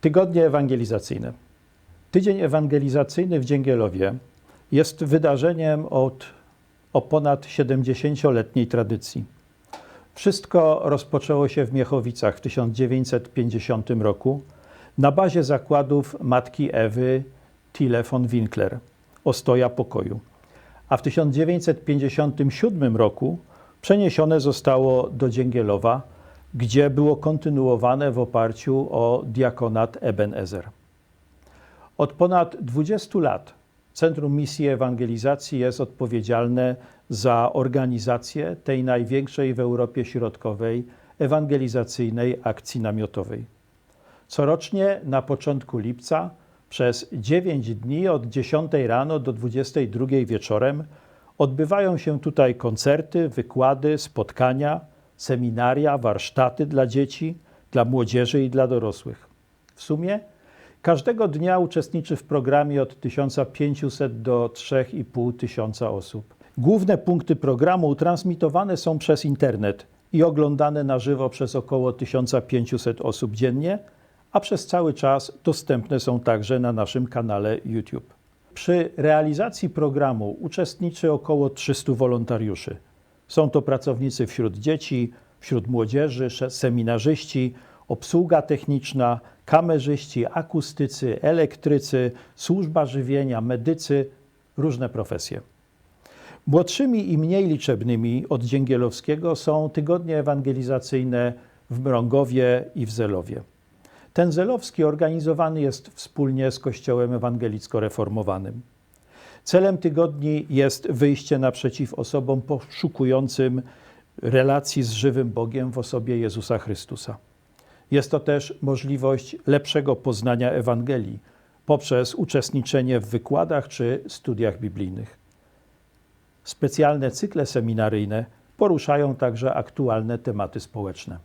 Tygodnie ewangelizacyjne. Tydzień ewangelizacyjny w Dzięgielowie jest wydarzeniem od, o ponad 70-letniej tradycji. Wszystko rozpoczęło się w Miechowicach w 1950 roku na bazie zakładów matki Ewy Tille von Winkler, ostoja pokoju. A w 1957 roku przeniesione zostało do Dzięgielowa, gdzie było kontynuowane w oparciu o diakonat Ebenezer. Od ponad 20 lat Centrum Misji Ewangelizacji jest odpowiedzialne za organizację tej największej w Europie Środkowej ewangelizacyjnej akcji namiotowej. Corocznie na początku lipca przez 9 dni od 10 rano do 22 wieczorem odbywają się tutaj koncerty, wykłady, spotkania, seminaria, warsztaty dla dzieci, dla młodzieży i dla dorosłych. W sumie każdego dnia uczestniczy w programie od 1500 do 3500 osób. Główne punkty programu transmitowane są przez internet i oglądane na żywo przez około 1500 osób dziennie, a przez cały czas dostępne są także na naszym kanale YouTube. Przy realizacji programu uczestniczy około 300 wolontariuszy. Są to pracownicy wśród dzieci, wśród młodzieży, seminarzyści, obsługa techniczna, kamerzyści, akustycy, elektrycy, służba żywienia, medycy, różne profesje. Młodszymi i mniej liczebnymi od Dzięgielowskiego są tygodnie ewangelizacyjne w Mrągowie i w Zelowie. Ten zelowski organizowany jest wspólnie z Kościołem Ewangelicko-Reformowanym. Celem tygodni jest wyjście naprzeciw osobom poszukującym relacji z żywym Bogiem w osobie Jezusa Chrystusa. Jest to też możliwość lepszego poznania Ewangelii poprzez uczestniczenie w wykładach czy studiach biblijnych. Specjalne cykle seminaryjne poruszają także aktualne tematy społeczne.